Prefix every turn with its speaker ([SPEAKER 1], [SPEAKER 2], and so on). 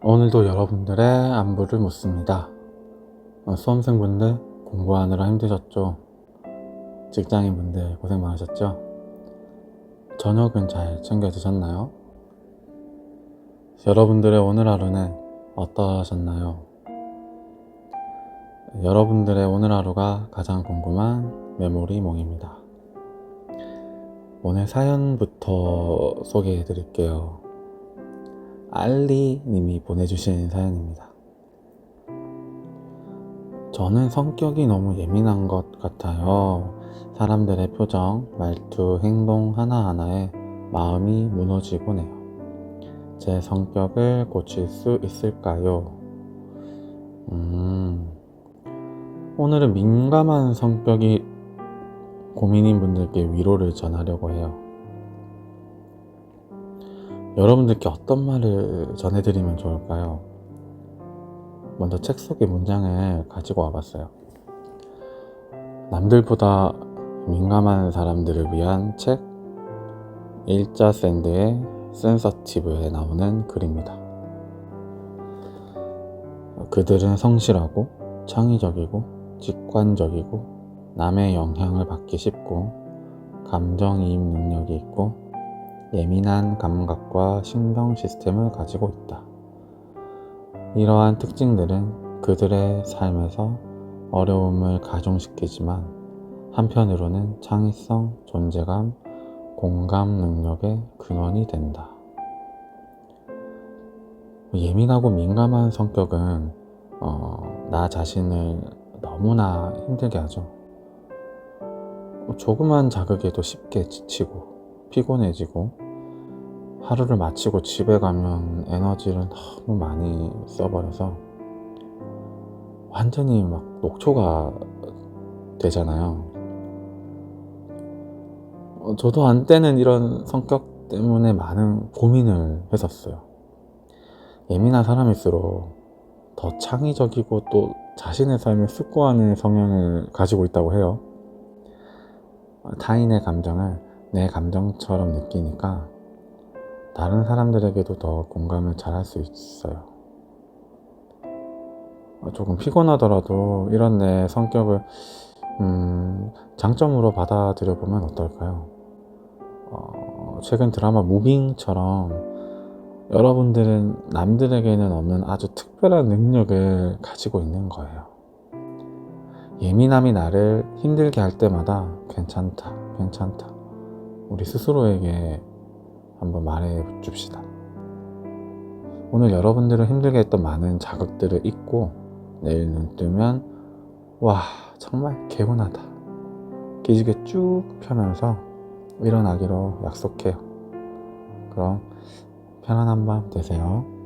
[SPEAKER 1] 오늘도 여러분들의 안부를 묻습니다. 어, 수험생분들 공부하느라 힘드셨죠? 직장인분들 고생 많으셨죠? 저녁은 잘 챙겨 드셨나요? 여러분들의 오늘 하루는 어떠셨나요? 여러분들의 오늘 하루가 가장 궁금한 메모리 몽입니다. 오늘 사연부터 소개해 드릴게요. 알리 님이 보내주신 사연입니다. 저는 성격이 너무 예민한 것 같아요. 사람들의 표정, 말투, 행동 하나하나에 마음이 무너지곤 해요. 제 성격을 고칠 수 있을까요? 음, 오늘은 민감한 성격이 고민인 분들께 위로를 전하려고 해요. 여러분들께 어떤 말을 전해드리면 좋을까요? 먼저 책 속의 문장을 가지고 와봤어요. 남들보다 민감한 사람들을 위한 책 일자 샌드의 센서티브에 나오는 글입니다. 그들은 성실하고 창의적이고 직관적이고 남의 영향을 받기 쉽고 감정이입 능력이 있고 예민한 감각과 신경 시스템을 가지고 있다. 이러한 특징들은 그들의 삶에서 어려움을 가중시키지만 한편으로는 창의성, 존재감, 공감 능력의 근원이 된다. 예민하고 민감한 성격은 어, 나 자신을 너무나 힘들게 하죠. 조그만 자극에도 쉽게 지치고 피곤해지고 하루를 마치고 집에 가면 에너지를 너무 많이 써버려서 완전히 막 녹초가 되잖아요. 어, 저도 한때는 이런 성격 때문에 많은 고민을 했었어요. 예민한 사람일수록 더 창의적이고 또 자신의 삶을 숙고하는 성향을 가지고 있다고 해요. 타인의 감정을 내 감정처럼 느끼니까 다른 사람들에게도 더 공감을 잘 할 수 있어요. 어, 조금 피곤하더라도 이런 내 성격을 음, 장점으로 받아들여 보면 어떨까요? 어, 최근 드라마 무빙처럼 여러분들은 남들에게는 없는 아주 특별한 능력을 가지고 있는 거예요. 예민함이 나를 힘들게 할 때마다 괜찮다, 괜찮다. 우리 스스로에게 한번 말해 줍시다. 오늘 여러분들을 힘들게 했던 많은 자극들을 잊고 내일 눈 뜨면 와 정말 개운하다. 기지개 쭉 펴면서 일어나기로 약속해요. 그럼 편안한 밤 되세요.